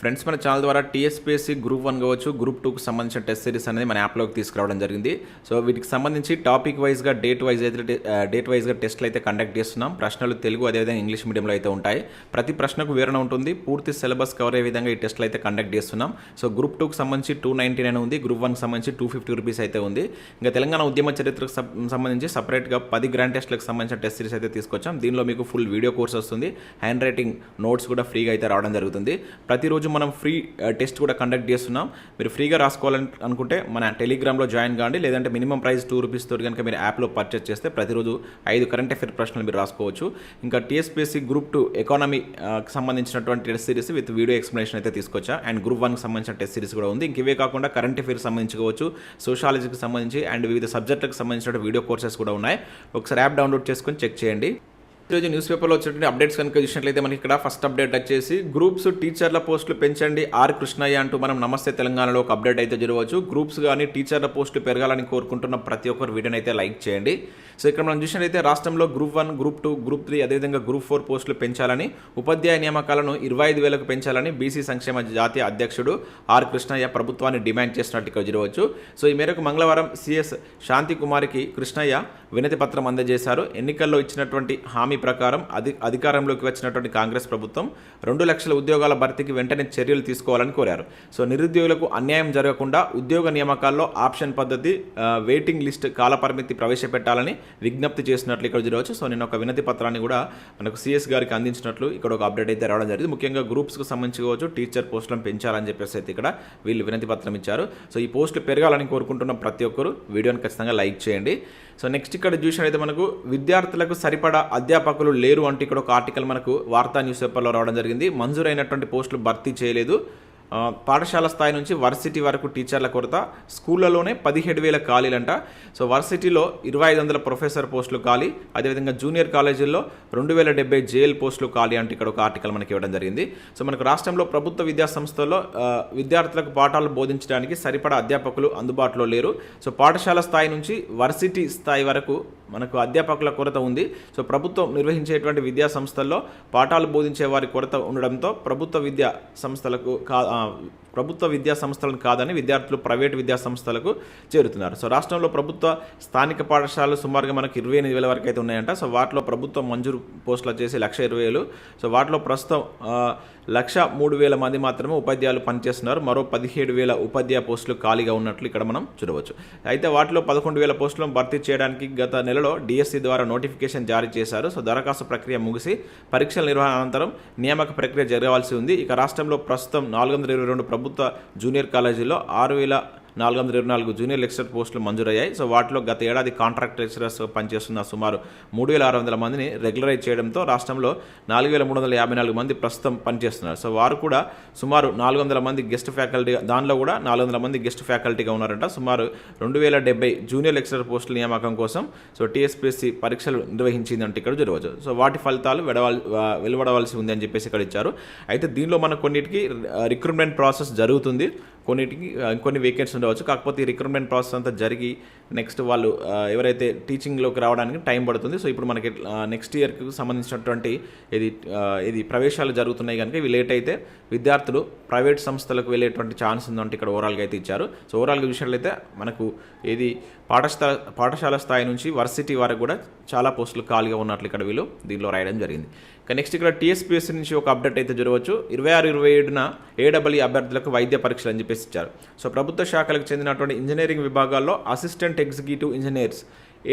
Friends మన channel ద్వారా TSPSC group one కావచ్చు గ్రూప్ టూకి సంబంధించిన టెస్ట్ సిరీస్ అనేది మన యాప్లోకి తీసుకురావడం జరిగింది. సో వీటికి సంబంధించి టాపిక్ వైజ్గా డేట్ వైజ్ అయితే డేట్ వైజ్గా టెస్ట్లు అయితే కండక్ట్ చేస్తున్నాం. ప్రశ్నలు తెలుగు అదేవిధంగా ఇంగ్లీష్ మీడియంలో అయితే ఉంటాయి. ప్రతి ప్రశ్నకు వివరణ ఉంటుంది. పూర్తి సిలబస్ కవర్ అయ్యే విధంగా ఈ టెస్ట్లు అయితే కండక్ట్ చేస్తున్నాం. సో గ్రూప్ టూకి సంబంధించి టూ నైంటీ నైన్ ఉంది. గ్రూప్ వన్కి సంబంధించి టూ ఫిఫ్టీ రూపీస్ అయితే ఉంది. ఇంకా తెలంగాణ ఉద్యమ చరిత్రకు సంబంధించి సపరేట్గా పది గ్రాండ్ టెస్ట్లకు సంబంధించిన టెస్ట్ సిరీస్ అయితే తీసుకొచ్చాం. దీనిలో మీకు ఫుల్ వీడియో కోర్స్ వస్తుంది. హ్యాండ్ రైటింగ్ నోట్స్ కూడా ఫ్రీగా అయితే రావడం జరుగుతుంది. ప్రతిరోజు మనం ఫ్రీ టెస్ట్ uh, కూడా కండక్ట్ చేస్తున్నాం. మీరు ఫ్రీగా రాసుకోవాలని అనుకుంటే మన టెలిగ్రామ్లో జాయిన్ కాండి. లేదంటే మినిమం ప్రైస్ టూ రూపీస్ తోటి కనుక మీరు యాప్లో పర్చేస్ చేస్తే ప్రతిరోజు ఐదు కరెంట్ అఫేర్ ప్రశ్నలు మీరు రాసుకోవచ్చు. ఇంకా టీఎస్పీఎస్సీ గ్రూప్ టూ ఎకానమీకి సంబంధించినటువంటి test series with video explanation అయితే తీసుకొచ్చా. అండ్ గ్రూప్ వన్కి సంబంధించిన టెస్ట్ సిరీస్ కూడా ఉంది. ఇంక ఇవే కాకుండా కరెంట్ అఫేర్ సంబంధించుకోవచ్చు సోషాలజీకి సంబంధించి అండ్ వివిధ సబ్జెక్టులకు సంబంధించిన వీడియో కోర్సెస్ కూడా ఉన్నాయి. ఒకసారి యాప్ డౌన్లోడ్ చేసుకొని చెక్ చేయండి. ఈరోజు న్యూస్ పేపర్లో వచ్చినటువంటి అప్డేట్స్ కనుక చూసినట్లయితే మనకి ఇక్కడ ఫస్ట్ అప్డేట్ వచ్చేసి గ్రూప్స్ టీచర్ల పోస్టులు పెంచండి. ఆర్ కృష్ణయ్య అంటూ మనం నమస్తే తెలంగాణలో ఒక అప్డేట్ అయితే జరగవచ్చు. గ్రూప్స్ కానీ టీచర్ల పోస్టులు పెరగాలని కోరుకుంటున్న ప్రతి ఒక్కరు వీడియోని అయితే లైక్ చేయండి. సో ఇక్కడ మనం చూసినట్లయితే రాష్ట్రంలో group one group two group three అదేవిధంగా గ్రూప్ ఫోర్ పోస్టులు పెంచాలని ఉపాధ్యాయ నియామకాలను ఇరవై ఐదు వేలకు పెంచాలని బీసీ సంక్షేమ జాతీయ అధ్యక్షుడు ఆర్ కృష్ణయ్య ప్రభుత్వాన్ని డిమాండ్ చేసినట్టు ఇక్కడ జరగవచ్చు. సో ఈ మేరకు మంగళవారం సిఎస్ శాంతి కుమారికి కృష్ణయ్య వినతి పత్రం అందజేశారు. ఎన్నికల్లో ఇచ్చినటువంటి హామీ ప్రకారం అధి అధికారంలోకి వచ్చినటువంటి కాంగ్రెస్ ప్రభుత్వం రెండు లక్షల ఉద్యోగాల భర్తీకి వెంటనే చర్యలు తీసుకోవాలని కోరారు. సో నిరుద్యోగులకు అన్యాయం జరగకుండా ఉద్యోగ నియామకాల్లో ఆప్షన్ పద్ధతి వెయిటింగ్ లిస్ట్ కాలపరిమితి ప్రవేశపెట్టాలని విజ్ఞప్తి చేసినట్లు ఇక్కడ చూడవచ్చు. సో నేను ఒక వినతి పత్రాన్ని కూడా మనకు సిఎస్ గారికి అందించినట్లు ఇక్కడ ఒక అప్డేట్ అయితే రావడం జరిగింది. ముఖ్యంగా గ్రూప్స్కి సంబంధించి కావచ్చు టీచర్ పోస్టులను పెంచాలని చెప్పేసి అయితే ఇక్కడ వీళ్ళు వినతి పత్రం ఇచ్చారు. సో ఈ పోస్టులు పెరగాలని కోరుకుంటున్న ప్రతి ఒక్కరు వీడియోని ఖచ్చితంగా లైక్ చేయండి. సో నెక్స్ట్ ఇక్కడ చూసినట్లయితే మనకు విద్యార్థులకు సరిపడా అధ్యాపకులు లేరు అంటే ఇక్కడ ఒక ఆర్టికల్ మనకు వార్తా న్యూస్ పేపర్లో రావడం జరిగింది. మంజూరైనటువంటి పోస్టులు భర్తీ చేయలేదు. పాఠశాల స్థాయి నుంచి వర్సిటీ వరకు టీచర్ల కొరత స్కూళ్ళలోనే పదిహేడు వేల ఖాళీలంట. సో వర్సిటీలో ఇరవై ఐదు వందల ప్రొఫెసర్ పోస్టులు ఖాళీ అదేవిధంగా జూనియర్ కాలేజీల్లో రెండు వేల డెబ్బై జేఎల్ పోస్టులు ఖాళీ అంటే ఇక్కడ ఒక ఆర్టికల్ మనకి ఇవ్వడం జరిగింది. సో మనకు రాష్ట్రంలో ప్రభుత్వ విద్యా సంస్థల్లో విద్యార్థులకు పాఠాలు బోధించడానికి సరిపడా అధ్యాపకులు అందుబాటులో లేరు. సో పాఠశాల స్థాయి నుంచి వర్సిటీ స్థాయి వరకు మనకు అధ్యాపకుల కొరత ఉంది. సో ప్రభుత్వం నిర్వహించేటువంటి విద్యా సంస్థల్లో పాఠాలు బోధించే వారి కొరత ఉండడంతో ప్రభుత్వ విద్యా సంస్థలకు కా ప్రభుత్వ విద్యా సంస్థలను కాదని విద్యార్థులు ప్రైవేట్ విద్యా సంస్థలకు చేరుతున్నారు. సో రాష్ట్రంలో ప్రభుత్వ స్థానిక పాఠశాలలు సుమారుగా మనకు ఇరవై ఎనిమిది వేల వరకు అయితే ఉన్నాయంట. సో వాటిలో ప్రభుత్వం మంజూరు పోస్టులు చేసే లక్ష ఇరవై వేలు. సో వాటిలో ప్రస్తుతం లక్ష మూడు వేల మంది మాత్రమే ఉపాధ్యాయులు పనిచేస్తున్నారు. మరో పదిహేడు వేల ఉపాధ్యాయ పోస్టులు ఖాళీగా ఉన్నట్లు ఇక్కడ మనం చూడవచ్చు. అయితే వాటిలో పదకొండు వేల పోస్టులను భర్తీ చేయడానికి గత నెలలో డిఎస్సి ద్వారా నోటిఫికేషన్ జారీ చేశారు. సో దరఖాస్తు ప్రక్రియ ముగిసి పరీక్షల నిర్వహణ అనంతరం నియామక ప్రక్రియ జరగవలసి ఉంది. ఇక రాష్ట్రంలో ప్రస్తుతం నాలుగు వందల ఇరవై రెండు ప్రభుత్వ జూనియర్ కాలేజీల్లో ఆరు వేల నాలుగు వందల ఇరవై నాలుగు జూనియర్ లెక్చరర్ పోస్టులు మంజూరయ్యాయి. సో వాటిలో గత ఏడాది కాంట్రాక్ట్ లెక్చరర్స్ పనిచేస్తున్న సుమారు మూడు వేల ఆరు వందల మందిని రెగ్యులరైజ్ చేయడంతో రాష్ట్రంలో నాలుగు వేల మూడు వందల యాభై నాలుగు మంది ప్రస్తుతం పనిచేస్తున్నారు. సో వారు కూడా సుమారు నాలుగు వందల మంది గెస్ట్ ఫ్యాకల్టీ దానిలో కూడా నాలుగు వందల మంది గెస్ట్ ఫ్యాకల్టీగా ఉన్నారంట. సుమారు రెండు వేల డెబ్బై జూనియర్ లెక్చరర్ పోస్టుల నియామకం కోసం సో టీఎస్పీఎస్సీ పరీక్షలు నిర్వహించిందంటే ఇక్కడ జరగవచ్చు సో వాటి ఫలితాలు వెడవాల్ వెలువడవలసి ఉంది అని చెప్పేసి ఇక్కడ ఇచ్చారు. అయితే దీనిలో మన కొన్నిటికి రిక్రూట్మెంట్ ప్రాసెస్ జరుగుతుంది. కొన్నిటికి కొన్ని వేకెన్సీ ఉండవచ్చు. కాకపోతే ఈ రిక్రూట్మెంట్ ప్రాసెస్ అంతా జరిగి నెక్స్ట్ వాళ్ళు ఎవరైతే టీచింగ్లోకి రావడానికి టైం పడుతుంది. సో ఇప్పుడు మనకి నెక్స్ట్ ఇయర్కి సంబంధించినటువంటి ఇది ఇది ప్రవేశాలు జరుగుతున్నాయి కనుక ఇవి లేట్ అయితే విద్యార్థులు ప్రైవేట్ సంస్థలకు వెళ్ళేటువంటి ఛాన్స్ ఉందంటే ఇక్కడ ఓవరాల్గా అయితే ఇచ్చారు. సో ఓవరాల్గా విషయాలైతే మనకు ఇది పాఠశాల పాఠశాల స్థాయి నుంచి వర్సిటీ వరకు కూడా చాలా పోస్టులు ఖాళీగా ఉన్నట్లు ఇక్కడ వీళ్ళు దీనిలో రాయడం జరిగింది. నెక్స్ట్ ఇక్కడ టీఎస్పీఎస్సీ నుంచి ఒక అప్డేట్ అయితే జరగవచ్చు. ఇరవై ఆరు ఇరవై ఏడున ఏడబ్ల్యూ అభ్యర్థులకు వైద్య పరీక్షలు అని చెప్పేసి ఇచ్చారు. సో ప్రభుత్వ శాఖలకు చెందినటువంటి ఇంజనీరింగ్ విభాగాల్లో అసిస్టెంట్ ఎగ్జిక్యూటివ్ ఇంజనీర్స్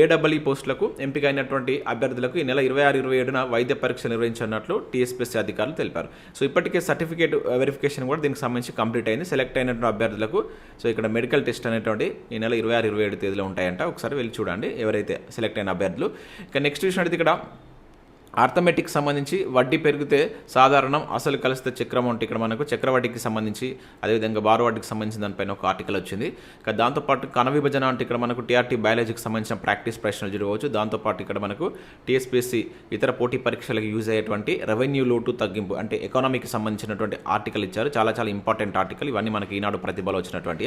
ఏడబ్ల్యూ పోస్టులకు ఎంపిక అయినటువంటి అభ్యర్థులకు ఈ నెల ఇరవై ఆరు ఇరవై ఏడున వైద్య పరీక్ష నిర్వహించనున్నట్లు టీఎస్పీఎస్సీ అధికారులు తెలిపారు. సో ఇప్పటికే సర్టిఫికేట్ వెరిఫికేషన్ కూడా దీనికి సంబంధించి కంప్లీట్ అయింది. సెలెక్ట్ అయినటువంటి అభ్యర్థులకు సో ఇక్కడ మెడికల్ టెస్ట్ అనేటువంటి ఈ నెల ఇరవై ఆరు ఇరవై ఏడు తేదీలో ఉంటాయంట. ఒకసారి వెళ్ళి చూడండి ఎవరైతే సెలెక్ట్ అయిన అభ్యర్థులు. ఇక నెక్స్ట్ చూసినట్టు అయితే ఇక్కడ ఆర్థమెటిక్ సంబంధించి వడ్డీ పెరిగితే సాధారణం అసలు కలిస్తే చక్రం అంటే ఇక్కడ మనకు చక్రవడ్డీకి సంబంధించి అదేవిధంగా బారు వడ్డీకి సంబంధించిన దానిపైన ఒక ఆర్టికల్ వచ్చింది. ఇక దాంతోపాటు కణ విభజన అంటే ఇక్కడ మనకు టీఆర్టీ బయాలజీకి సంబంధించిన ప్రాక్టీస్ ప్రశ్నలు జరగవచ్చు దాంతోపాటు ఇక్కడ మనకు టీఎస్పీఎస్సీ ఇతర పోటీ పరీక్షలకు యూజ్ అయ్యేటువంటి రెవెన్యూ లోటు తగ్గింపు అంటే ఎకానమీకి సంబంధించినటువంటి ఆర్టికల్ ఇచ్చారు. చాలా చాలా ఇంపార్టెంట్ ఆర్టికల్ ఇవన్నీ మనకి ఈనాడు ప్రతిభలో వచ్చినటువంటి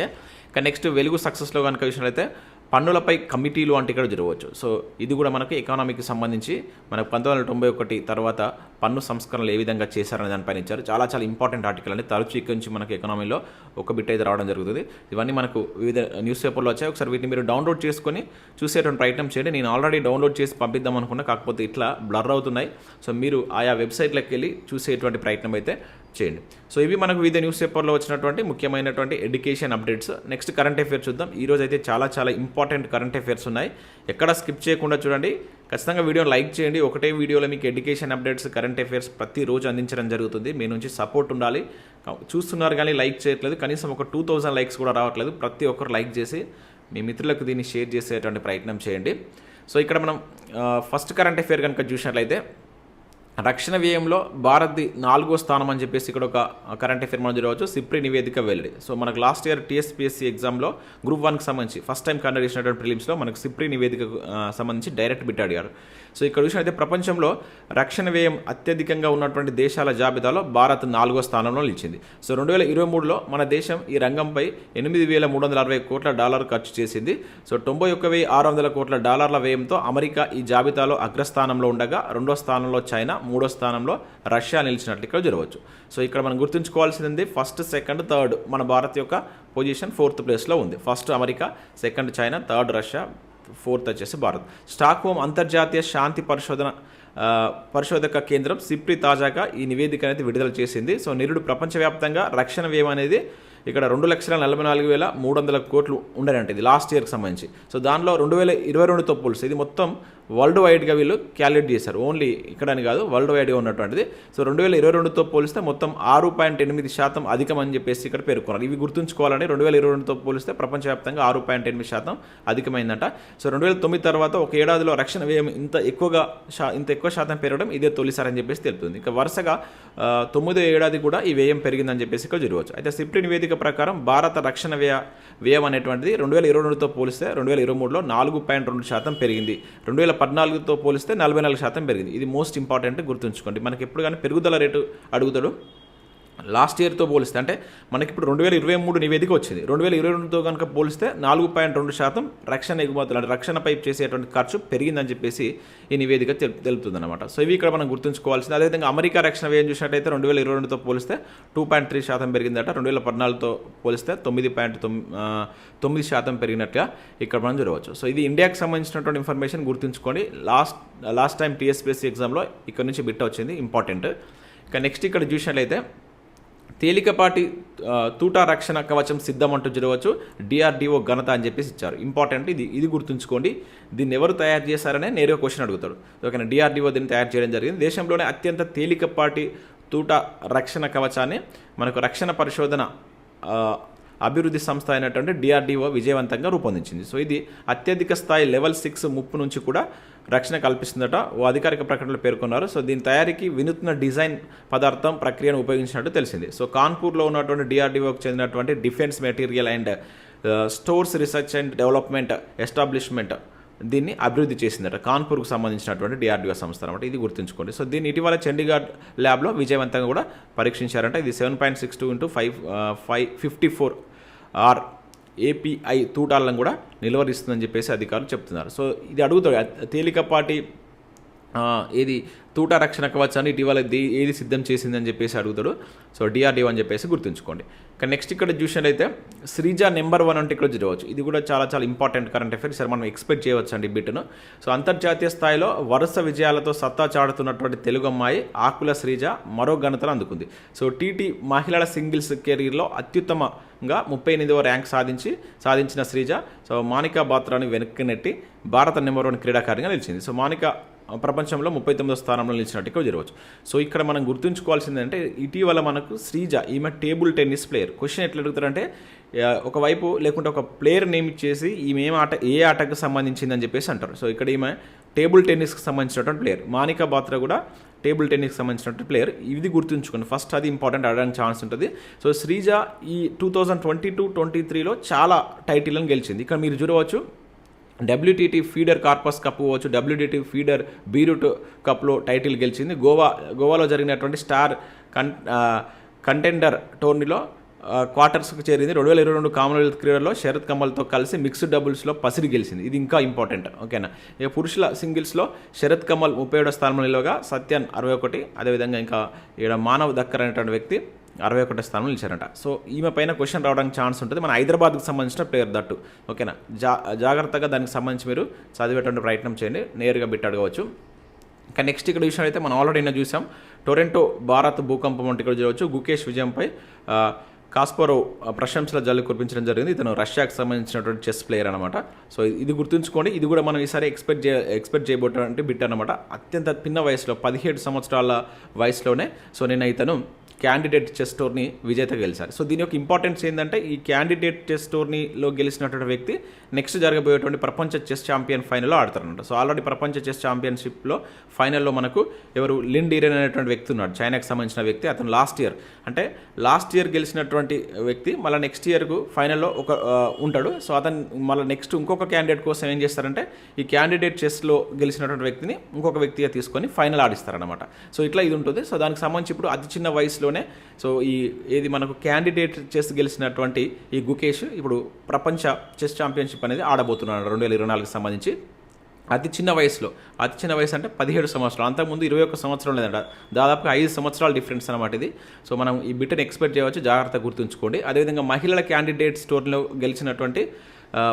ఇక నెక్స్ట్ వెలుగు సక్సెస్లో కనుక విషయాలైతే పన్నులపై కమిటీలు అంటే ఇక్కడ జరగవచ్చు. సో ఇది కూడా మనకు ఎకానమీకి సంబంధించి మనకు పంతొమ్మిది వందల తొంభై ఒకటి తర్వాత పన్ను సంస్కరణలు ఏ విధంగా చేశారనే దానిపైన ఇచ్చారు. చాలా చాలా ఇంపార్టెంట్ ఆర్టికల్ అండి. తరచు ఇక్కడ నుంచి మనకు ఎకానమీలో ఒక బిట్ అయితే రావడం జరుగుతుంది. ఇవన్నీ మనకు వివిధ న్యూస్ పేపర్లో వచ్చాయి. ఒకసారి వీటిని మీరు డౌన్లోడ్ చేసుకొని చూసేటువంటి ప్రయత్నం చేయండి. నేను ఆల్రెడీ డౌన్లోడ్ చేసి పంపిద్దాం అనుకున్నా కాకపోతే ఇట్లా బ్లర్ అవుతున్నాయి. సో మీరు ఆయా వెబ్సైట్లకు వెళ్ళి చూసేటువంటి ప్రయత్నం అయితే చేయండి. సో ఇవి మనకు వివిధ న్యూస్ పేపర్లో వచ్చినటువంటి ముఖ్యమైనటువంటి education updates next current affairs చూద్దాం. ఈ రోజు అయితే చాలా చాలా ఇంపార్టెంట్ కరెంట్ అఫేర్స్ ఉన్నాయి. ఎక్కడ స్కిప్ చేయకుండా చూడండి. ఖచ్చితంగా వీడియో లైక్ చేయండి. ఒకటే వీడియోలో మీకు ఎడ్యుకేషన్ అప్డేట్స్ కరెంట్ అఫేర్స్ ప్రతిరోజు అందించడం జరుగుతుంది. మీ నుంచి సపోర్ట్ ఉండాలి. చూస్తున్నారు కానీ లైక్ చేయట్లేదు. కనీసం ఒక టూ థౌజండ్ లైక్స్ కూడా రావట్లేదు. ప్రతి ఒక్కరు లైక్ చేసి మీ మిత్రులకు దీన్ని షేర్ చేసేటువంటి ప్రయత్నం చేయండి. సో ఇక్కడ మనం ఫస్ట్ కరెంట్ అఫేర్ కనుక చూసినట్లయితే రక్షణ వ్యయంలో భారత్ది నాలుగో స్థానం అని చెప్పేసి ఇక్కడ ఒక కరెంట్ అఫేర్ మనం చూడవచ్చు సిప్రి నివేదిక వెల్లడి. సో మనకు లాస్ట్ ఇయర్ టీఎస్పీఎస్సీ ఎగ్జామ్లో గ్రూప్ వన్కి సంబంధించి ఫస్ట్ టైం కండక్ట్ చేసినటువంటి ప్రిలిమ్స్లో మనకు సిప్రి నివేదిక సంబంధించి డైరెక్ట్ బిట్ అడిగారు. సో ఇక్కడ చూసినట్టు అయితే ప్రపంచంలో రక్షణ వ్యయం అత్యధికంగా ఉన్నటువంటి దేశాల జాబితాలో భారత్ నాలుగో స్థానంలో నిలిచింది. సో రెండు వేల ఇరవై మూడులో మన దేశం ఈ రంగంపై ఎనిమిది వేల మూడు వందల అరవై కోట్ల డాలర్ ఖర్చు చేసింది. సో తొంభై ఒక్క వెయ్యి ఆరు వందల కోట్ల డాలర్ల వ్యయంతో అమెరికా ఈ జాబితాలో అగ్రస్థానంలో ఉండగా రెండో స్థానంలో చైనా మూడో స్థానంలో రష్యా నిలిచినట్లు ఇక్కడ జరగవచ్చు. సో ఇక్కడ మనం గుర్తుంచుకోవాల్సింది ఫస్ట్ సెకండ్ థర్డ్ మన భారత్ యొక్క పొజిషన్ ఫోర్త్ ప్లేస్లో ఉంది. First America second China third Russia fourth వచ్చేసి భారత్. స్టాక్ హోమ్ అంతర్జాతీయ శాంతి పరిశోధన పరిశోధక కేంద్రం సిప్రి తాజాగా ఈ నివేదిక అనేది విడుదల చేసింది. సో నిరుడు ప్రపంచవ్యాప్తంగా రక్షణ వ్యయం అనేది ఇక్కడ రెండు లక్షల నలభై నాలుగు వేల మూడు వందల కోట్లు ఉండనంట ఇది లాస్ట్ ఇయర్కి సంబంధించి. సో దానిలో రెండు వేల ఇరవై రెండుతో పోలిస్తే ఇది మొత్తం వరల్డ్ వైడ్గా వీళ్ళు క్యాలిక్యులేట్ చేశారు. ఓన్లీ ఇక్కడని కాదు వరల్డ్ వైడ్గా ఉన్నటువంటిది. సో రెండు వేల ఇరవై రెండుతో పోలిస్తే మొత్తం ఆరు పాయింట్ ఎనిమిది శాతం అధికం అని చెప్పేసి ఇక్కడ పేర్కొన్నారు. ఇవి గుర్తుంచుకోవాలంటే రెండు వేల ఇరవై రెండుతో పోలిస్తే ప్రపంచవ్యాప్తంగా ఆరు పాయింట్ ఎనిమిది శాతం అధికమైందట. సో రెండు వేల తొమ్మిది తర్వాత ఒక ఏడాదిలో రక్షణ వ్యయం ఇంత ఎక్కువగా శా ఇంత ఎక్కువ శాతం పెరగడం ఇదే తొలిసారి అని చెప్పేసి తెలుపుతుంది ఇంకా వరుసగా తొమ్మిదో ఏడాది కూడా ఈ వ్యయం పెరిగిందని చెప్పేసి ఇక్కడ జరగవచ్చు. అయితే సిప్టి నివేదిక ప్రకారం భారత రక్షణ వ్యయ వ్యయం అనేటువంటిది రెండు వేల ఇరవై రెండుతో పోలిస్తే రెండు వేల ఇరవై మూడులో నాలుగు పాయింట్ రెండు శాతం పెరిగింది. రెండు వేల పద్నాలుగుతో పోలిస్తే నలభై నాలుగు శాతం పెరిగింది. ఇది మోస్ట్ ఇంపార్టెంట్ గుర్తుంచుకోండి. మనకి ఎప్పుడు కానీ పెరుగుదల రేటు అడుగుతాడు లాస్ట్ ఇయర్తో పోలిస్తే అంటే మనకి ఇప్పుడు రెండు వేల ఇరవై మూడు నివేదిక వచ్చింది. రెండు వేల ఇరవై రెండుతో కనుక పోలిస్తే నాలుగు పాయింట్ రెండు శాతం రక్షణ ఎగుమతులు అంటే రక్షణ పైపు చేసేటువంటి ఖర్చు పెరిగిందని చెప్పేసి ఈ నివేదిక తెలు తెలుపుతుంది అనమాట సో ఇవి ఇక్కడ మనం గుర్తుంచుకోవాల్సింది. అదేవిధంగా అమెరికా రక్షణ వ్యయం చూసినట్టయితే రెండు వేల ఇరవై రెండుతో పోలిస్తే టూ పాయింట్ త్రీ శాతం పెరిగిందట. రెండు వేల పద్నాలుగుతో పోలిస్తే తొమ్మిది పాయింట్ తొమ్మిది శాతం పెరిగినట్టుగా ఇక్కడ మనం చూడవచ్చు. సో ఇది ఇండియాకి సంబంధించినటువంటి ఇన్ఫర్మేషన్ గుర్తుంచుకోండి. లాస్ట్ లాస్ట్ టైం టీఎస్పీఎస్సీ ఎగ్జామ్లో ఇక్కడ నుంచి బిట్ వచ్చింది ఇంపార్టెంట్. ఇక నెక్స్ట్ ఇక్కడ చూసినట్లయితే తేలికపాటి తూటా రక్షణ కవచం సిద్ధమంటూ జరగవచ్చు. డిఆర్డిఓ ఘనత అని చెప్పేసి ఇచ్చారు. ఇంపార్టెంట్ ఇది ఇది గుర్తుంచుకోండి. దీన్ని ఎవరు తయారు చేశారనే నేరుగా క్వశ్చన్ అడుగుతాడు. ఓకేనా? డిఆర్డిఓ దీన్ని తయారు చేయడం జరిగింది. దేశంలోనే అత్యంత తేలికపాటి తూటా రక్షణ కవచాన్ని మనకు రక్షణ పరిశోధన అభివృద్ధి సంస్థ అయినటువంటి డిఆర్డిఓ విజయవంతంగా రూపొందించింది. సో ఇది అత్యధిక స్థాయి లెవెల్ సిక్స్ ముప్పు నుంచి కూడా రక్షణ కల్పిస్తుందట. ఓ అధికారిక ప్రకటనలో పేర్కొన్నారు. సో దీని తయారీకి వినూత్న డిజైన్ పదార్థం ప్రక్రియను ఉపయోగించినట్టు తెలిసింది. సో కాన్పూర్లో ఉన్నటువంటి డిఆర్డిఓకి చెందినటువంటి defence material and stores research and development establishment దీన్ని అభివృద్ధి చేసిందట. కాన్పూర్కు సంబంధించినటువంటి డిఆర్డిఓ సంస్థ అనమాట ఇది గుర్తుంచుకోండి. సో దీన్ని ఇటీవల చండీగఢ్ ల్యాబ్లో విజయవంతంగా కూడా పరీక్షించారంట. ఇది seven point six two into five five fifty four R API తూటాలను కూడా నిలువరిస్తుందని చెప్పేసి అధికారులు చెప్తున్నారు. సో ఇది అడుగుతాడు తేలికపాటి ఏది తూట రక్షణ కవచాన్ని ఇటీవల ఏది సిద్ధం చేసిందని చెప్పేసి అడుగుతాడు. సో డిఆర్డిఓ అని చెప్పేసి గుర్తుంచుకోండి. కానీ నెక్స్ట్ ఇక్కడ చూసినట్లయితే శ్రీజ నెంబర్ వన్ అంటే ఇక్కడ చూడవచ్చు. ఇది కూడా చాలా చాలా ఇంపార్టెంట్ కరెంట్ అఫైర్స్ మనం ఎక్స్పెక్ట్ చేయవచ్చు అండి బిట్ను సో అంతర్జాతీయ స్థాయిలో వరుస విజయాలతో సత్తా చాటుతున్నటువంటి తెలుగు అమ్మాయి ఆకుల శ్రీజ మరో ఘనతను అందుకుంది. సో టీటీ మహిళల సింగిల్స్ కెరీర్లో అత్యుత్తమంగా ముప్పై ఎనిమిదవ ర్యాంక్ సాధించి సాధించిన శ్రీజ. సో మానికా బాత్రాని వెనక్కి నెట్టి భారత నెంబర్ వన్ క్రీడాకారిగా నిలిచింది. సో మానికా ప్రపంచంలో ముప్పై తొమ్మిదో స్థానంలో నిలిచినట్టు జరగవచ్చు. సో ఇక్కడ మనం గుర్తుంచుకోవాల్సింది అంటే ఇటీవల మనకు శ్రీజ ఈమె టేబుల్ టెన్నిస్ ప్లేయర్. క్వశ్చన్ ఎట్లా అడుగుతారంటే ఒకవైపు లేకుంటే ఒక ప్లేయర్ నేమ్ ఇచ్చేసి ఈమె ఏం ఆట ఏ ఆటకు సంబంధించిందని చెప్పేసి అంటారు. సో ఇక్కడ ఈమె టేబుల్ టెన్నిస్కి సంబంధించినటువంటి ప్లేయర్. మానికా బాత్రా కూడా టేబుల్ టెన్నిస్కి సంబంధించినటువంటి ప్లేయర్. ఇది గుర్తుంచుకోండి. ఫస్ట్ అది ఇంపార్టెంట్ ఆడడానికి ఛాన్స్ ఉంటుంది. సో శ్రీజ ఈ two thousand twenty two twenty త్రీలో చాలా టైటిల్ని గెలిచింది. ఇక్కడ మీరు చూడవచ్చు. డబ్ల్యూటీటీ ఫీడర్ కార్పస్ కప్ పోవచ్చు. డబ్ల్యూటీటీ ఫీడర్ బీరూట్ కప్లో టైటిల్ గెలిచింది. గోవా గోవాలో జరిగినటువంటి స్టార్ కన్ కంటెండర్ టోర్నీలో క్వార్టర్స్కి చేరింది. రెండు వేల ఇరవై రెండు కామన్వెల్త్ క్రీడల్లో శరత్ కమల్తో కలిసి మిక్స్డ్ డబుల్స్లో పసిరి గెలిచింది. ఇది ఇంకా ఇంపార్టెంట్. ఓకేనా? ఇక పురుషుల సింగిల్స్లో శరత్ కమల్ ముప్పై ఏడో స్థానంలో నిలవగా సత్యన్ అరవై ఒకటి. అదేవిధంగా ఇంకా ఇక్కడ మానవ్ దక్కర్ అనేటువంటి వ్యక్తి అరవై ఒకటో స్థానంలో నిలిచారంట. సో ఈమె పైన క్వశ్చన్ రావడానికి ఛాన్స్ ఉంటుంది. మన హైదరాబాద్కు సంబంధించిన ప్లేయర్ దట్టు. ఓకేనా? జా జాగ్రత్తగా దానికి సంబంధించి మీరు చదివేటువంటి ప్రయత్నం చేయండి. నేరుగా బిట్ అడగవచ్చు. ఇంకా నెక్స్ట్ ఇక్కడ విషయం అయితే మనం ఆల్రెడీ నిన్న చూసాం. టొరెంటో భారత్ భూకంపం అంటే ఇక్కడ చూడవచ్చు గుకేష్ విజయంపై కాస్పరో ప్రశంసల జల్లు కురిపించడం జరిగింది. ఇతను రష్యాకు సంబంధించినటువంటి చెస్ ప్లేయర్ అనమాట సో ఇది గుర్తుంచుకోండి. ఇది కూడా మనం ఈసారి ఎక్స్పెక్ట్ చే ఎక్స్పెక్ట్ చేయబోతున్నటువంటి బిట్ అనమాట అత్యంత పిన్న వయసులో పదిహేడు సంవత్సరాల వయసులోనే. సో నేను ఇతను క్యాండిడేట్ చెస్ టోర్ని విజేత గెలిచారు. సో దీని యొక్క ఇంపార్టెన్స్ ఏంటంటే ఈ క్యాండిడేట్ చెస్ టోర్నీలో గెలిచినటువంటి వ్యక్తి నెక్స్ట్ జరగబోయేటువంటి ప్రపంచ చెస్ ఛాంపియన్ ఫైనల్లో ఆడతారనమాట సో ఆల్రెడీ ప్రపంచ చెస్ ఛాంపియన్షిప్లో ఫైనల్లో మనకు ఎవరు? లిన్ డీరెన్ అనేటువంటి వ్యక్తి ఉన్నాడు. చైనాకి సంబంధించిన వ్యక్తి. అతను లాస్ట్ ఇయర్ అంటే లాస్ట్ ఇయర్ గెలిచినటువంటి వ్యక్తి మళ్ళీ నెక్స్ట్ ఇయర్కు ఫైనల్లో ఒక ఉంటాడు. సో అతను మళ్ళీ నెక్స్ట్ ఇంకొక క్యాండిడేట్ కోసం ఏం చేస్తారంటే ఈ క్యాండిడేట్ చెస్లో గెలిచినటువంటి వ్యక్తిని ఇంకొక వ్యక్తిగా తీసుకొని ఫైనల్ ఆడిస్తారనమాట సో ఇట్లా ఇది ఉంటుంది. సో దానికి సంబంధించి ఇప్పుడు అతి చిన్న వయసులో వయసులోనే సో ఈ ఏది మనకు క్యాండిడేట్ చెస్ గెలిచినటువంటి ఈ గుకేష్ ఇప్పుడు ప్రపంచ చెస్ ఛాంపియన్షిప్ అనేది ఆడబోతున్నాడు రెండు వేల ఇరవై నాలుగుకి సంబంధించి. అతి చిన్న వయసులో అతి చిన్న వయసు అంటే పదిహేడు సంవత్సరాలు అంతకుముందు ఇరవై ఒక్క సంవత్సరం లేదంట దాదాపుగా ఐదు సంవత్సరాల డిఫరెన్స్ అనమాట ఇది. సో మనం ఈ బిట్ని ఎక్స్పెక్ట్ చేయవచ్చు జాగ్రత్త గుర్తుంచుకోండి. అదేవిధంగా మహిళల క్యాండిడేట్ స్టోర్లో గెలిచినటువంటి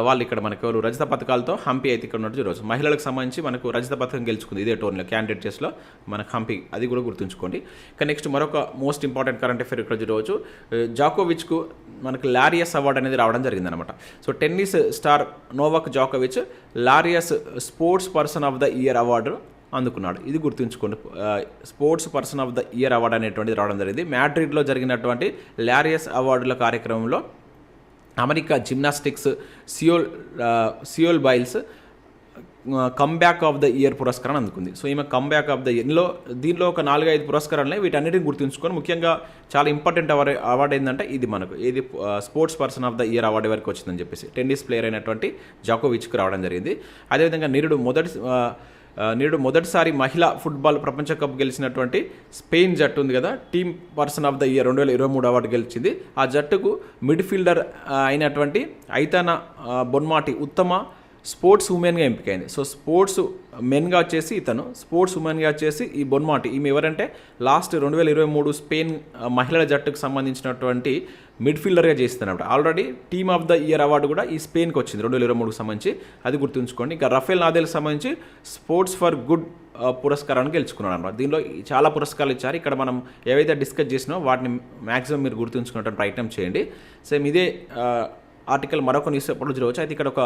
వాళ్ళు ఇక్కడ మనకు ఎవరు రజత పథకాలతో హంపి అయితే ఇక్కడ ఉన్నట్టు ఈరోజు మహిళలకు సంబంధించి మనకు రజత పథకం గెలుచుకుంది ఇదే టోర్నీలో క్యాండిడేట్ చేస్లో మనకు హంపి అది కూడా గుర్తుంచుకోండి. ఇక నెక్స్ట్ మరొక మోస్ట్ ఇంపార్టెంట్ కరెంట్ అఫేర్ ఇక్కడ ఈరోజు జాకోవిచ్కు మనకు లారియస్ అవార్డు అనేది రావడం జరిగిందనమాట so tennis star Novak జాకోవిచ్ Laureus sports person of the year award అందుకున్నాడు. ఇది గుర్తుంచుకోండి. Sports person of the year award అనేటువంటిది రావడం జరిగింది. మ్యాడ్రిడ్లో జరిగినటువంటి లారియస్ అవార్డుల కార్యక్రమంలో అమెరికా జిమ్నాస్టిక్స్ సియోల్ Seoul Biles comeback of the year పురస్కారం అందుకుంది. సో ఈమె కమ్బ్యాక్ ఆఫ్ ద ఇయర్లో దీనిలో ఒక నాలుగైదు పురస్కారాలు వీటన్నిటిని గుర్తుంచుకొని ముఖ్యంగా చాలా ఇంపార్టెంట్ అవార్డు అవార్డు ఏంటంటే ఇది మనకు. ఇది sports person of the year award వరకు వచ్చిందని చెప్పేసి. టెన్నిస్ ప్లేయర్ అయినటువంటి జాకోవిచ్కి రావడం జరిగింది. అదేవిధంగా నిరుడు మొదటి నేడు మొదటిసారి మహిళా ఫుట్బాల్ ప్రపంచ కప్ గెలిచినటువంటి స్పెయిన్ జట్టు ఉంది కదా. Team person of the year రెండు వేల ఇరవై మూడు అవార్డు గెలిచింది. ఆ జట్టుకు మిడ్ఫీల్డర్ అయినటువంటి ఐతానా బొన్మాటి ఉత్తమ స్పోర్ట్స్ ఉమెన్గా ఎంపికైంది. సో స్పోర్ట్స్ మెన్గా వచ్చేసి ఇతను స్పోర్ట్స్ ఉమెన్గా వచ్చేసి ఈ బొన్మాటి. ఈమె ఎవరంటే లాస్ట్ రెండు వేల ఇరవై మూడు స్పెయిన్ మహిళల జట్టుకు సంబంధించినటువంటి మిడ్ఫీల్డర్గా చేస్తున్నప్పుడు already team of the year award కూడా ఈ స్పెయిన్కి వచ్చింది రెండు వేల ఇరవై మూడుకు సంబంధించి. అది గుర్తుంచుకోండి. ఇంకా రఫేల్ నాదేల్ సంబంధించి స్పోర్ట్స్ ఫర్ గుడ్ పురస్కారాన్ని గెలుచుకున్నాడు అనమాట దీనిలో చాలా పురస్కారాలు ఇచ్చారు. ఇక్కడ మనం ఏవైతే డిస్కస్ చేసినో వాటిని మ్యాక్సిమం మీరు గుర్తుంచుకున్నటువంటి ప్రయత్నం చేయండి. సేమ్ ఇదే ఆర్టికల్ మరొక న్యూస్ పేపర్లో చూడవచ్చు అయితే ఇక్కడ ఒక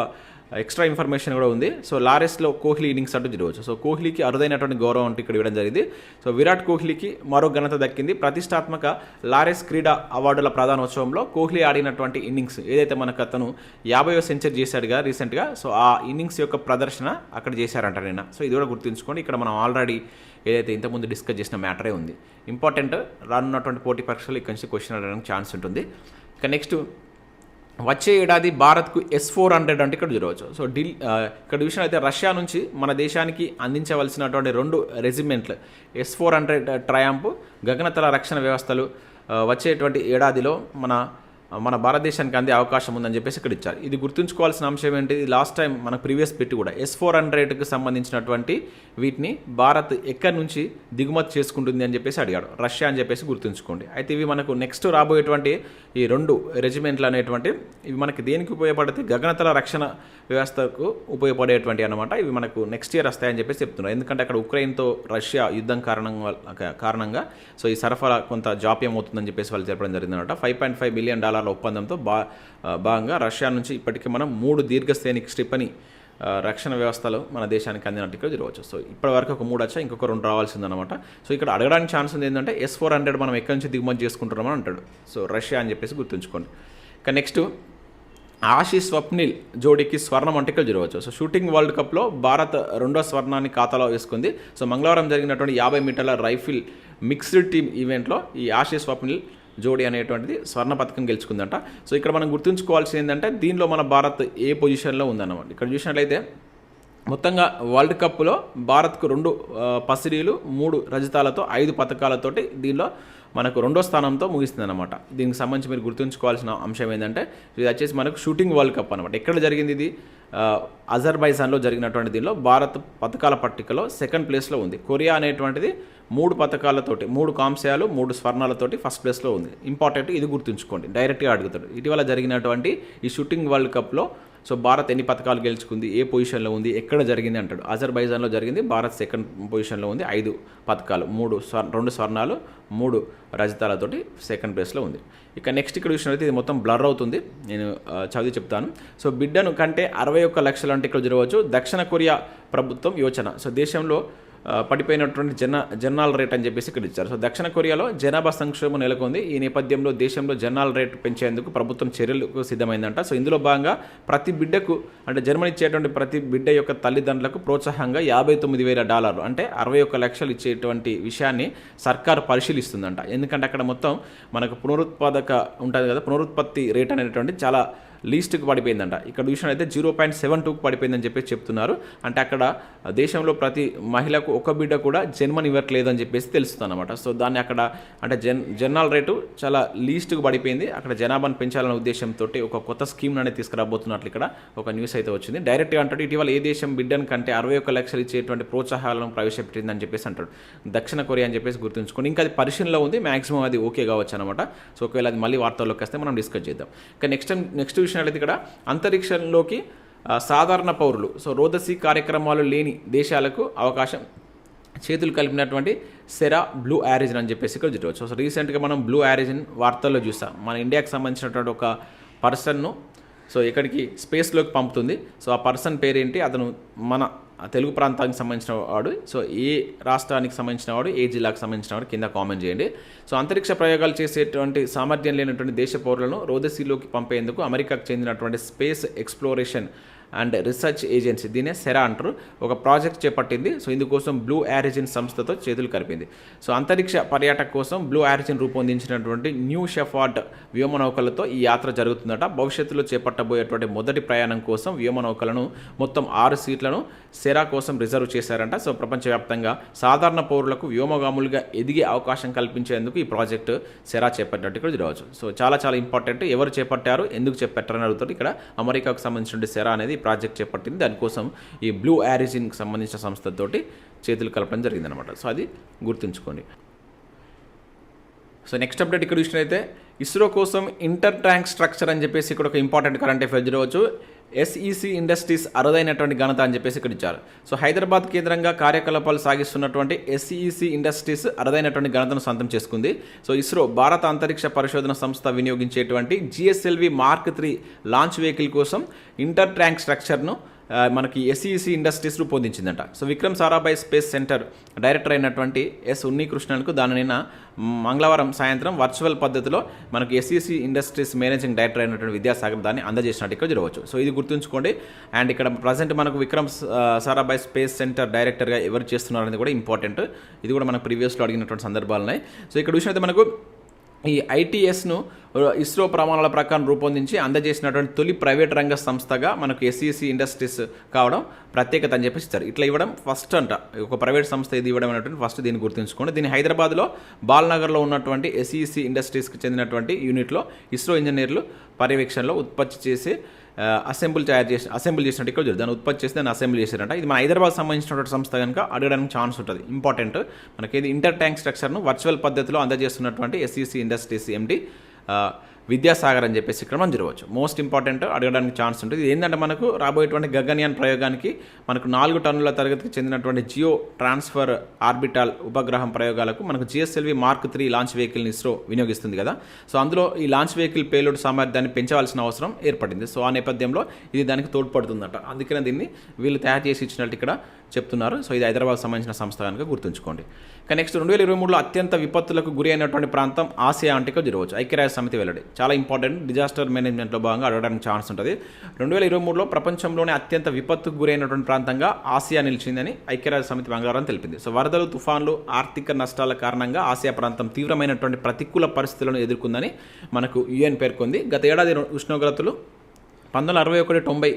ఎక్స్ట్రా ఇన్ఫర్మేషన్ కూడా ఉంది. సో లారెస్లో కోహ్లీ ఇన్నింగ్స్ అంటూ జరగవచ్చు. సో కోహ్లీకి అరుదైనటువంటి గౌరవం అంటూ ఇక్కడ ఇవ్వడం జరిగింది. సో విరాట్ కోహ్లీకి మరో ఘనత దక్కింది. ప్రతిష్టాత్మక లారెస్ క్రీడా అవార్డుల ప్రధానోత్సవంలో కోహ్లీ ఆడినటువంటి ఇన్నింగ్స్ ఏదైతే మనకు అతను యాభైవ సెంచరీ చేశాడుగా రీసెంట్గా సో ఆ ఇన్నింగ్స్ యొక్క ప్రదర్శన అక్కడ చేశారంట నిన్న. సో ఇది కూడా గుర్తుంచుకోండి. ఇక్కడ మనం ఆల్రెడీ ఏదైతే ఇంతకుముందు డిస్కస్ చేసిన మ్యాటరే ఉంది. ఇంపార్టెంట్ రానున్నటువంటి పోటీ పరీక్షలు ఇక్కడి నుంచి క్వశ్చన్ అడగడానికి ఛాన్స్ ఉంటుంది. ఇక నెక్స్ట్ వచ్చే ఏడాది భారత్కు ఎస్ ఫోర్ హండ్రెడ్ అంటే ఇక్కడ చూడవచ్చు. సో ఢిల్లీ ఇక్కడ విషయం అయితే రష్యా నుంచి మన దేశానికి అందించవలసినటువంటి రెండు రెజిమెంట్లు ఎస్ ఫోర్ హండ్రెడ్ ట్రయాంప్ గగనతల రక్షణ వ్యవస్థలు వచ్చేటువంటి ఏడాదిలో మన మన భారతదేశానికి అందే అవకాశం ఉందని చెప్పేసి ఇక్కడ ఇచ్చారు. ఇది గుర్తుంచుకోవాల్సిన అంశం ఏంటి? లాస్ట్ టైం మన ప్రీవియస్ పెట్టి కూడా. ఎస్ ఫోర్ హండ్రెడ్కి సంబంధించినటువంటి వీటిని భారత్ ఎక్కడి నుంచి దిగుమతి చేసుకుంటుంది అని చెప్పేసి అడిగాడు. రష్యా అని చెప్పేసి గుర్తుంచుకోండి. అయితే ఇవి మనకు నెక్స్ట్ రాబోయేటువంటి ఈ రెండు రెజిమెంట్లు అనేటువంటి ఇవి మనకి దేనికి ఉపయోగపడితే గగనతల రక్షణ వ్యవస్థకు ఉపయోగపడేటువంటి అనమాట ఇవి మనకు నెక్స్ట్ ఇయర్ వస్తాయని చెప్పేసి చెప్తున్నారు. ఎందుకంటే అక్కడ ఉక్రెయిన్తో రష్యా యుద్ధం కారణంగా కారణంగా సో ఈ సరఫరా కొంత జాప్యం అవుతుందని చెప్పేసి వాళ్ళు చెప్పడం జరిగిందనమాట ఫైవ్ పాయింట్ ఫైవ్ బిలియన్ డాలర్ల ఒప్పందంతో బా భాగంగా రష్యా నుంచి ఇప్పటికీ మనం మూడు దీర్ఘశ్రేణిక స్ట్రిప్ రక్షణ వ్యవస్థలు మన దేశానికి అందినట్టు ఇక్కడ జరగవచ్చు. సో ఇప్పటి వరకు ఒక మూడు వచ్చా ఇంకొక రెండు రావాల్సిందనమాట సో ఇక్కడ అడగడానికి ఛాన్స్ ఉంది ఏంటంటే ఎస్ ఫోర్ హండ్రెడ్ మనం ఎక్కడి నుంచి దిగుమతి చేసుకుంటున్నామని అంటాడు. సో రష్యా అని చెప్పేసి గుర్తుంచుకోండి. ఇక నెక్స్ట్ ఆశీ స్వప్నిల్ జోడీకి స్వర్ణం అంటే ఇక్కడ జరగవచ్చు. సో షూటింగ్ వరల్డ్ కప్లో భారత్ రెండో స్వర్ణాన్ని ఖాతాలో వేసుకుంది. సో మంగళవారం జరిగినటువంటి యాభై మీటర్ల రైఫిల్ మిక్స్డ్ టీమ్ ఈవెంట్లో ఈ ఆశీష్ స్వప్నిల్ జోడీ అనేటువంటిది స్వర్ణ పథకం గెలుచుకుందంట. సో ఇక్కడ మనం గుర్తుంచుకోవాల్సింది ఏంటంటే దీనిలో మన భారత్ ఏ పొజిషన్లో ఉందన్నమాట. ఇక్కడ చూసినట్లయితే మొత్తంగా వరల్డ్ కప్లో భారత్కు రెండు పసిరీలు పసిడీలు మూడు రజతాలతో ఐదు పథకాలతోటి దీనిలో మనకు రెండో స్థానంతో ముగిస్తుంది అనమాట దీనికి సంబంధించి మీరు గుర్తుంచుకోవాల్సిన అంశం ఏంటంటే ఇది వచ్చేసి మనకు షూటింగ్ వరల్డ్ కప్ అనమాట ఎక్కడ జరిగింది ఇది? అజర్బైజాన్లో జరిగినటువంటి దీనిలో భారత్ పథకాల పట్టికలో సెకండ్ ప్లేస్లో ఉంది. కొరియా అనేటువంటిది మూడు పథకాలతోటి మూడు కాంశాలు మూడు స్వర్ణాలతోటి ఫస్ట్ ప్లేస్లో ఉంది. ఇంపార్టెంట్ ఇది గుర్తుంచుకోండి. డైరెక్ట్గా అడుగుతాడు ఇటీవల జరిగినటువంటి ఈ షూటింగ్ వరల్డ్ కప్లో సో భారత్ ఎన్ని పథకాలు గెలుచుకుంది ఏ పొజిషన్లో ఉంది ఎక్కడ జరిగింది అంటాడు. అజర్బైజాన్లో జరిగింది భారత్ సెకండ్ పొజిషన్లో ఉంది ఐదు పథకాలు మూడు స్వర్ రెండు స్వర్ణాలు మూడు రజతాలతోటి సెకండ్ ప్లేస్లో ఉంది. ఇక నెక్స్ట్ ఇక్కడ చూసినట్లయితే ఇది మొత్తం బ్లర్ అవుతుంది. నేను చదివి చెప్తాను. సో బిడ్డను కంటే అరవై ఒక్క లక్షలు అంటే ఇక్కడ జరగవచ్చు దక్షిణ కొరియా ప్రభుత్వం యోచన. సో దేశంలో పడిపోయినటువంటి జన జర్నాల్ రేట్ అని చెప్పేసి ఇక్కడ ఇచ్చారు. సో దక్షిణ కొరియాలో జనాభా సంక్షేమం నెలకొంది. ఈ నేపథ్యంలో దేశంలో జర్నాల్ రేట్ పెంచేందుకు ప్రభుత్వం చర్యలకు సిద్ధమైందంట. సో ఇందులో భాగంగా ప్రతి బిడ్డకు అంటే జర్మనీ ఇచ్చేటువంటి ప్రతి బిడ్డ యొక్క తల్లిదండ్రులకు ప్రోత్సాహంగా యాభై తొమ్మిది వేల డాలర్లు అంటే అరవై ఒక్క లక్షలు ఇచ్చేటువంటి విషయాన్ని సర్కారు పరిశీలిస్తుందంట. ఎందుకంటే అక్కడ మొత్తం మనకు పునరుత్పాదక ఉంటుంది కదా పునరుత్పత్తి రేట్ అనేటువంటి చాలా లీస్ట్కి పడిపోయిందంట. ఇక్కడ చూసినట్లయితే జీరో పాయింట్ సెవెన్ టూకి పడిపోయిందని చెప్పేసి చెప్తున్నారు. అంటే అక్కడ దేశంలో ప్రతి మహిళకు ఒక బిడ్డ కూడా జన్మనివ్వట్లేదని చెప్పేసి తెలుస్తుంది అనమాట సో దాన్ని అక్కడ అంటే జన్ జర్నల్ రేటు చాలా లీస్ట్కి పడిపోయింది. అక్కడ జనాభాను పెంచాలనే ఉద్దేశంతో ఒక కొత్త స్కీమ్ అనేది తీసుకురాబోతున్నట్లు ఇక్కడ ఒక న్యూస్ అయితే వచ్చింది. డైరెక్ట్గా అంటాడు ఇటీవల ఏ దేశం బిడ్డను కంటే అరవై ఒక్క లక్షలు ఇచ్చేటువంటి ప్రోత్సాహాలను ప్రవేశపెట్టిందని చెప్పేసి అంటాడు. దక్షిణ కొరియా అని చెప్పేసి గుర్తుంచుకోండి ఇంకా అది పరిశీలనలో ఉంది. మాక్సిమం అది ఓకే కావచ్చు అనమాట సో ఒకవేళ అది మళ్ళీ వార్తల్లోకి వస్తే మనం డిస్కస్ చేద్దాం. ఇంకా నెక్స్ట్ నెక్స్ట్ విషయం ఇక్కడ అంతరిక్షంలోకి సాధారణ పౌరులు. సో రోదసి కార్యక్రమాలు లేని దేశాలకు అవకాశం చేతులు కలిపినటువంటి సెరా బ్లూ ఆరిజిన్ అని చెప్పేసి ఇక్కడ చూడవచ్చు. సో రీసెంట్గా మనం బ్లూ ఆరిజిన్ వార్తల్లో చూస్తాం మన ఇండియాకి సంబంధించినటువంటి ఒక పర్సన్ను సో ఇక్కడికి స్పేస్లోకి పంపుతుంది. సో ఆ పర్సన్ పేరేంటి? అతను మన తెలుగు ప్రాంతానికి సంబంధించిన వాడు. సో ఏ రాష్ట్రానికి సంబంధించిన వాడు ఏ జిల్లాకు సంబంధించిన వాడు కింద కామెంట్ చేయండి. సో అంతరిక్ష ప్రయోగాలు చేసేటువంటి సామర్థ్యం లేనటువంటి దేశ పౌరులను రోదసీలోకి పంపేందుకు అమెరికాకు చెందినటువంటి space exploration and research agency. దీనే Cera అంటారు. ఒక ప్రాజెక్ట్ చేపట్టింది. సో ఇందుకోసం బ్లూ ఆరిజిన్ సంస్థతో చేతులు కలిపింది. సో అంతరిక్ష పర్యాటక కోసం బ్లూ ఆరిజిన్ రూపొందించినటువంటి న్యూ షెఫార్డ్ వ్యోమనౌకలతో ఈ యాత్ర జరుగుతుందట. భవిష్యత్తులో చేపట్టబోయేటువంటి మొదటి ప్రయాణం కోసం వ్యోమనౌకలను మొత్తం ఆరు సీట్లను సెరా కోసం రిజర్వ్ చేశారంట. సో ప్రపంచవ్యాప్తంగా సాధారణ పౌరులకు వ్యోమగాములుగా ఎదిగే అవకాశం కల్పించేందుకు ఈ ప్రాజెక్టు సెరా చేపట్టినట్టు ఇక్కడ చూడవచ్చు సో చాలా చాలా ఇంపార్టెంట్. ఎవరు చేపట్టారు? ఎందుకు చేపట్టారని అడుగుతారు. ఇక్కడ అమెరికాకు సంబంధించిన సెరా అనేది ప్రాజెక్ట్ చేపట్టింది. దానికోసం ఈ బ్లూ ఆరిజిన్కి సంబంధించిన సంస్థతోటి చేతులు కలపడం జరిగిందనమాట సో అది గుర్తుంచుకోండి. సో నెక్స్ట్ అప్డేట్ ఇక్కడ చూసినైతే ఇస్రో కోసం ఇంటర్ ట్యాంక్ స్ట్రక్చర్ అని చెప్పేసి ఇక్కడ ఒక ఇంపార్టెంట్ కరెంట్ అఫేర్ జరగవచ్చు. ఎస్ఈసి ఇండస్ట్రీస్ అరుదైనటువంటి ఘనత అని చెప్పేసి ఇక్కడ ఇచ్చారు. సో హైదరాబాద్ కేంద్రంగా కార్యకలాపాలు సాగిస్తున్నటువంటి ఎస్ఈసి ఇండస్ట్రీస్ అరుదైనటువంటి ఘనతను సొంతం చేసుకుంది. సో ఇస్రో భారత అంతరిక్ష పరిశోధన సంస్థ వినియోగించేటువంటి GSLV mark three launch vehicle కోసం ఇంటర్ ట్యాంక్ స్ట్రక్చర్ను మనకి SEC industries రూపొందించిందంట. So Vikram Sarabhai space centre director అయినటువంటి ఎస్ ఉన్నీకృష్ణన్కు దాని నిన్న మంగళవారం సాయంత్రం వర్చువల్ పద్ధతిలో మనకి ఎస్ఈసి ఇండస్ట్రీస్ మేనేజింగ్ డైరెక్టర్ అయినటువంటి విద్యాసాగర్ దాన్ని అందజేసినట్టు ఇక్కడ జరగవచ్చు. సో ఇది గుర్తుంచుకోండి. అండ్ ఇక్కడ ప్రజెంట్ మనకు విక్రమ్ సారాభాయ్ స్పేస్ సెంటర్ డైరెక్టర్గా ఎవరు చేస్తున్నారనేది కూడా ఇంపార్టెంట్. ఇది కూడా మనకు ప్రీవియస్లో అడిగినటువంటి సందర్భాలు ఉన్నాయి సో ఇక్కడ చూసినట్టు మనకు ఈ ఐటీఎస్ను ఇస్రో ప్రమాణాల ప్రకారం రూపొందించి అందజేసినటువంటి తొలి ప్రైవేట్ రంగ సంస్థగా మనకు ఎస్ఈసి ఇండస్ట్రీస్ కావడం ప్రత్యేకత అని చెప్పేసి ఇస్తారు ఇట్లా ఇవ్వడం ఫస్ట్ అంట. ఒక ప్రైవేట్ సంస్థ ఇది ఇవ్వడం అనేటువంటి ఫస్ట్ దీన్ని గుర్తుంచుకోండి. దీన్ని హైదరాబాద్లో బాల్నగర్లో ఉన్నటువంటి ఎస్ఈసి ఇండస్ట్రీస్కి చెందినటువంటి యూనిట్లో ఇస్రో ఇంజనీర్లు పర్యవేక్షణలో ఉత్పత్తి చేసి అసెంబుల్ తయారు చేసి అసెంబుల్ చేసినట్టు ఇక్కడ దాన్ని ఉత్పత్తి చేసి దాన్ని అసెంబుల్ చేశారంట. ఇది మన హైదరాబాద్ సంబంధించినటువంటి సంస్థ కనుక అడగడానికి ఛాన్స్ ఉంటుంది. ఇంపార్టెంట్ మనకి ఇది ఇంటర్ ట్యాంక్ స్ట్రక్చర్ను వర్చువల్ పద్ధతిలో అందజేస్తున్నటువంటి ఎస్ఈసి ఇండస్ట్రీస్ ఎండి విద్యాసాగర్ అని చెప్పేసి ఇక్కడ మనం జరగవచ్చు. మోస్ట్ ఇంపార్టెంట్ అడగడానికి ఛాన్స్ ఉంటుంది. ఇది ఏంటంటే మనకు రాబోయేటువంటి గగన్యాన్ ప్రయోగానికి మనకు నాలుగు టన్నుల తరగతికి చెందినటువంటి జియో ట్రాన్స్ఫర్ ఆర్బిటాల్ ఉపగ్రహం ప్రయోగాలకు మనకు జిఎస్ఎల్వి మార్క్ త్రీ లాంచ్ వెహికల్ని ఇస్రో వినియోగిస్తుంది కదా. సో అందులో ఈ లాంచ్ వెహికల్ పేలోడ్ సామర్థ్యాన్ని పెంచవలసిన అవసరం ఏర్పడింది. సో ఆ నేపథ్యంలో ఇది దానికి తోడ్పడుతుందట. అందుకనే దీన్ని వీళ్ళు తయారు చేసి ఇచ్చినట్టు ఇక్కడ చెప్తున్నారు. సో ఇది హైదరాబాద్ సంబంధించిన సంస్థ కనుక గుర్తుంచుకోండి. నెక్స్ట్ రెండు వేల ఇరవై మూడులో అత్యంత విపత్తులకు గురి అయినటువంటి ప్రాంతం ఆసియా అంటికో జరగవచ్చు. ఐక్యరాజ్య సమితి వెల్లడి. చాలా ఇంపార్టెంట్ డిజాస్టర్ మేనేజ్మెంట్లో భాగంగా అడగడానికి ఛాన్స్ ఉంటుంది. రెండు వేల ఇరవై మూడులో ప్రపంచంలోనే అత్యంత విపత్తుకు గురైనటువంటి ప్రాంతంగా ఆసియా నిలిచిందని ఐక్యరాజ్య సమితి బంగారం తెలిపింది. సో వరదలు తుఫాన్లు ఆర్థిక నష్టాల కారణంగా ఆసియా ప్రాంతం తీవ్రమైనటువంటి ప్రతికూల పరిస్థితులను ఎదుర్కొందని మనకు యుఎన్ పేర్కొంది. గత ఏడాది ఉష్ణోగ్రతలు పంతొమ్మిది వందల అరవై ఒకటి తొంభై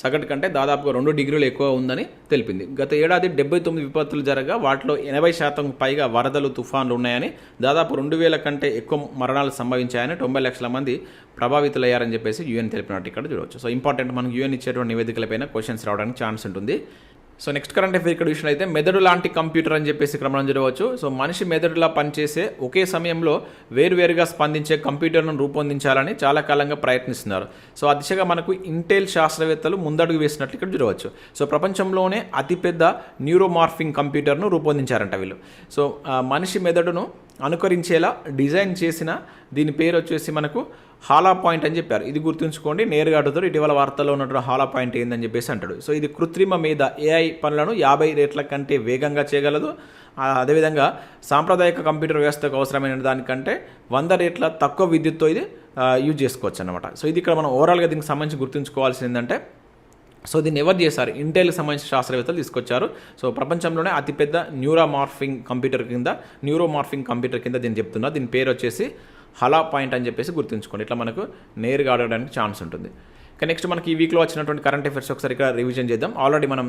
సగటు కంటే దాదాపుగా రెండు డిగ్రీలు ఎక్కువ ఉందని తెలిపింది. గత ఏడాది డెబ్బై తొమ్మిది విపత్తులు జరగా వాటిలో ఎనభై శాతం పైగా వరదలు తుఫాన్లు ఉన్నాయని దాదాపు రెండు వేల కంటే ఎక్కువ మరణాలు సంభవించాయని తొంభై లక్షల మంది ప్రభావితులయ్యారని చెప్పేసి యూఎన్ తెలిపినట్టు ఇక్కడ చూడవచ్చు. సో ఇంపార్టెంట్ మనకు యూఎన్ ఇచ్చేటువంటి నివేదికలపైన క్వశ్చన్స్ రావడానికి ఛాన్స్ ఉంటుంది. సో నెక్స్ట్ కరెంట్ అఫేర్ ఇక్కడ విషయంలో అయితే మెదడు లాంటి కంప్యూటర్ అని చెప్పేసి క్రమం జరగవచ్చు చూడవచ్చు. సో మనిషి మెదడులా పనిచేసే ఒకే సమయంలో వేరువేరుగా స్పందించే కంప్యూటర్ను రూపొందించాలని చాలా కాలంగా ప్రయత్నిస్తున్నారు. సో ఆ దిశగా మనకు ఇంటెల్ శాస్త్రవేత్తలు ముందడుగు వేసినట్లు ఇక్కడ చూడవచ్చు. సో ప్రపంచంలోనే అతిపెద్ద న్యూరోమార్ఫింగ్ కంప్యూటర్ను రూపొందించారంట వీళ్ళు. సో మనిషి మెదడును అనుకరించేలా డిజైన్ చేసిన దీని పేరు వచ్చేసి మనకు హాలా పాయింట్ అని చెప్పారు. ఇది గుర్తుంచుకోండి నేరుగా అడుగుతారు ఇటీవల వార్తల్లో ఉన్నటువంటి హాలా పాయింట్ ఏందని చెప్పేసి అంటాడు. సో ఇది కృత్రిమ మీద ఏఐ పనులను యాభై రేట్ల కంటే వేగంగా చేయగలదు. అదేవిధంగా సాంప్రదాయక కంప్యూటర్ వ్యవస్థకు అవసరమైన దానికంటే వంద రేట్ల తక్కువ విద్యుత్తో ఇది యూజ్ చేసుకోవచ్చు అనమాట సో ఇది ఇక్కడ మనం ఓవరాల్గా దీనికి సంబంధించి గుర్తుంచుకోవాల్సింది ఏంటంటే సో దీన్ని ఎవరు చేశారు? ఇంటెల్కి సంబంధించిన శాస్త్రవేత్తలు తీసుకొచ్చారు. సో ప్రపంచంలోనే అతిపెద్ద న్యూరోమార్ఫింగ్ కంప్యూటర్ కింద న్యూరోమార్ఫింగ్ కంప్యూటర్ కింద దీన్ని చెప్తున్నా దీని పేరు వచ్చేసి హలా పాయింట్ అని చెప్పేసి గుర్తుంచుకోండి. ఇట్లా మనకు నేరుగా అడగడానికి ఛాన్స్ ఉంటుంది. ఇక నెక్స్ట్ మనకి ఈ వీక్లో వచ్చినటువంటి కరెంట్ అఫైర్స్ ఒకసారి ఇక్కడ రివిజన్ చేద్దాం. ఆల్రెడీ మనం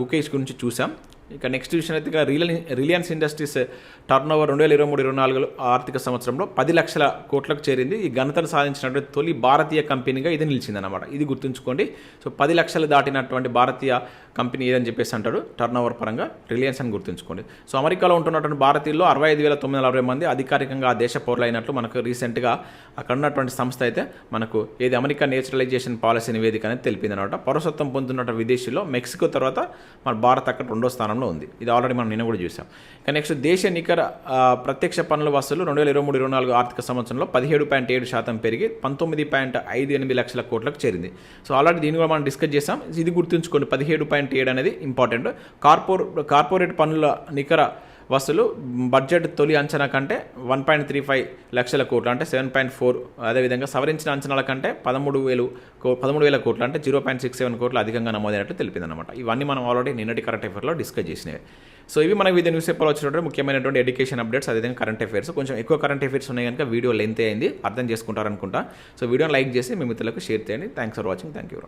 గుకేష్ గురించి చూసాం. ఇక నెక్స్ట్ విషయం అయితే ఇక రిలయన్స్ ఇండస్ట్రీస్ టర్న్ ఓవర్ రెండు వేల ఇరవై మూడు ఇరవై నాలుగు ఆర్థిక సంవత్సరంలో పది లక్షల కోట్లకు చేరింది. ఈ ఘనతను సాధించినటువంటి తొలి భారతీయ కంపెనీగా ఇది నిలిచిందన్నమాట. ఇది గుర్తుంచుకోండి. సో పది లక్షలు దాటినటువంటి భారతీయ కంపెనీ ఏదని చెప్పేసి అంటాడు టర్న్ ఓవర్ పరంగా రిలయన్స్ అని గుర్తుంచుకోండి. సో అమెరికాలో ఉంటున్నటువంటి భారతీయుల్లో అరవై ఐదు వేల తొమ్మిది వందల అరవై మంది అధికారికంగా ఆ దేశ పౌరులైనట్లు మనకు రీసెంట్గా అక్కడ ఉన్నటువంటి సంస్థ అయితే మనకు ఏది అమెరికా నేచురలైజేషన్ పాలసీ నివేదిక అనేది తెలిపింది అనమాట పౌరసత్వం పొందుతున్న విదేశీలో మెక్సికో తర్వాత మన భారత్ అక్కడ రెండో స్థానంలో ఉంది. ఇది ఆల్రెడీ మనం నిన్న కూడా చూసాం. కానీ నెక్స్ట్ దేశ నికర ప్రత్యక్ష పన్నుల వసూలు రెండు వేల ఇరవై మూడు ఇరవై నాలుగు ఆర్థిక సంవత్సరంలో పదిహేడు పాయింట్ ఏడు శాతం పెరిగి పంతొమ్మిది పాయింట్ ఐదు ఎనిమిది లక్షల కోట్లకు చేరింది. సో ఆల్రెడీ దీని కూడా మనం డిస్కస్ చేసాం. ఇది గుర్తుంచుకోండి పదిహేడు పాయింట్ ఏడు అనేది ఇంపార్టెంట్ కార్పొర్ కార్పొరేట్ పన్నుల నికర వసూలు బడ్జెట్ తొలి అంచనా కంటే వన్ పాయింట్ త్రీ ఫైవ్ లక్షల కోట్లు అంటే సెవెన్ పాయింట్ ఫోర్ అదేవిధంగా సవరించిన అంచనాల కంటే పదమూడు వేలు పదమూడు వేల కోట్లు అంటే జీరో పాయింట్ సిక్స్ సెవెన్ కోట్లు అధికంగా నమోదైనట్టు తెలిపిందనమాట ఇవన్నీ మనం ఆల్రెడీ నిన్నటి కరెంట్ అఫేర్లో డిస్కస్ చేసినవి. సో ఇవి మనకి వివిధ న్యూస్ పేపర్లో వచ్చినటువంటి ముఖ్యమైనటువంటి ఎడ్యుకేషన్ అప్డేట్స్ అదేవిధంగా కరెంట్ అఫేర్స్. కొంచెం ఎక్కువ కరెంట్ అఫేర్స్ ఉన్నాయి కనుక వీడియో లెంత్ అయింది అర్థం చేసుకుంటారనుకుంటా. సో వీడియోని లైక్ చేసి మీ మిత్రులకు షేర్ చేయండి. Thanks for watching thank you